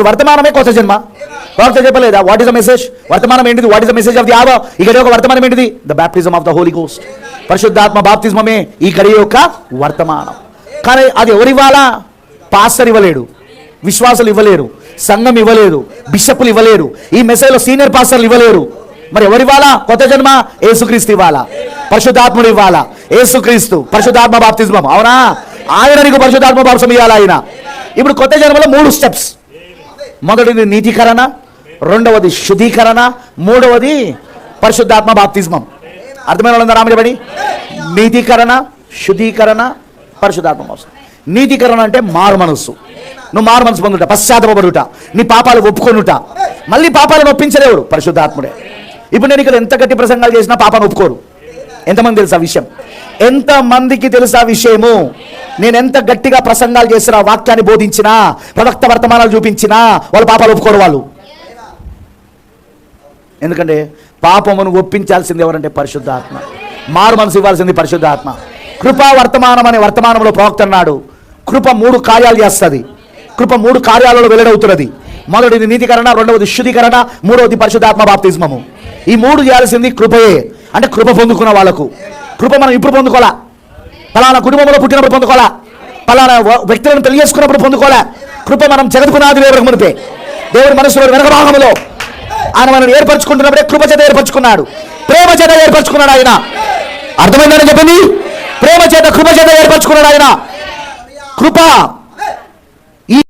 వర్తమానమే కొత్త జన్మ. వాక్త చెప్పలేదా? వాట్ ఇస్ ద మెసేజ్ వర్తమానం ఏంటిది? What is the message of the ఆవ ఈ గడి యొక్క వర్తమానం ఏంటిది? The baptism of the holy ghost పరిశుద్ధాత్మ బాప్తిజమే ఈ గడి యొక్క వర్తమానం. కానీ అది ఎవరు ఇవ్వాలా? పాస్టర్ ఇవ్వలేడు. విశ్వాసులు ఇవ్వలేరు. సంఘం ఇవ్వలేదు. బిషప్లు ఇవ్వలేరు. ఈ మెసేజ్లో సీనియర్ పాస్టర్లు ఇవ్వలేరు. మరి ఎవరు ఇవ్వాలా? కొత్త జన్మ? ఏసుక్రీస్తు ఇవ్వాలా. పరిశుద్ధాత్ముడు ఇవ్వాలా? ఏసుక్రీస్తు పరిశుద్ధాత్మ బాప్తిజమం అవునా? ఆయన నీకు పరిశుద్ధాత్మ బాప్సం ఇవ్వాలా ఆయన? ఇప్పుడు కొత్త జన్మలో మూడు స్టెప్స్ మొదటిది నీతికరణ రెండవది శుద్ధీకరణ మూడవది పరిశుద్ధాత్మ బాప్తిజమం అర్థమైన వాళ్ళందరూ రామజబడి నీతికరణ శుద్ధీకరణ పరిశుద్ధాత్మ బాప్తిజం నీతికరణ అంటే మారు మనస్సు. నువ్వు మారు మనసు పొందుట పశ్చాత్తపడుట నీ పాపాలు ఒప్పుకొనుట. మళ్ళీ పాపాలను ఒప్పించలేవుడు పరిశుద్ధాత్ముడే. ఇప్పుడు నేను ఇక్కడ ఎంత గట్టి ప్రసంగాలు చేసినా పాపను ఒప్పుకోరు. ఎంతమంది తెలుసు ఆ విషయం? ఎంతమందికి తెలుసు ఆ విషయము? నేను ఎంత గట్టిగా ప్రసంగాలు చేసినా వాక్యాన్ని బోధించినా ప్రవక్త వర్తమానాలు చూపించినా వాళ్ళు పాపాలు ఒప్పుకోరు వాళ్ళు. ఎందుకంటే పాపమును ఒప్పించాల్సింది ఎవరంటే పరిశుద్ధాత్మ. మారు మనసు ఇవ్వాల్సింది పరిశుద్ధాత్మ. కృపా వర్తమానం అనే వర్తమానంలో ప్రవక్త అన్నాడు. కృప మూడు కార్యాలు చేస్తుంది. కృప మూడు కార్యాలలో వెల్లడవుతున్నది. మొదటిది నీతికరణ రెండవది శుద్ధీకరణ మూడవది పరిశుద్ధాత్మ బాప్తిజమము ఈ మూడు చేయాల్సింది కృపయే. అంటే కృప పొందుకున్న వాళ్ళకు. కృప మనం ఇప్పుడు పొందుకోవాలా? పలానా కుటుంబంలో పుట్టినప్పుడు పొందుకోవాలా? పలానా వ్యక్తులను వ్యక్తులను తెలియజేసుకున్నప్పుడు పొందుకోవాలా? కృప మనం జగత్పునాది దేవుడికి మునిపే. దేవుడి మనసులో వెనక భాగంలో ఆయన మనం ఏర్పరచుకుంటున్నప్పుడే కృప చేత ఏర్పరచుకున్నాడు. ప్రేమ చేత ఏర్పరచుకున్నాడు ఆయన. అర్థమైందని చెప్పింది ప్రేమ చేత కృప చేత ఏర్పరచుకున్నాడు ఆయన. కృప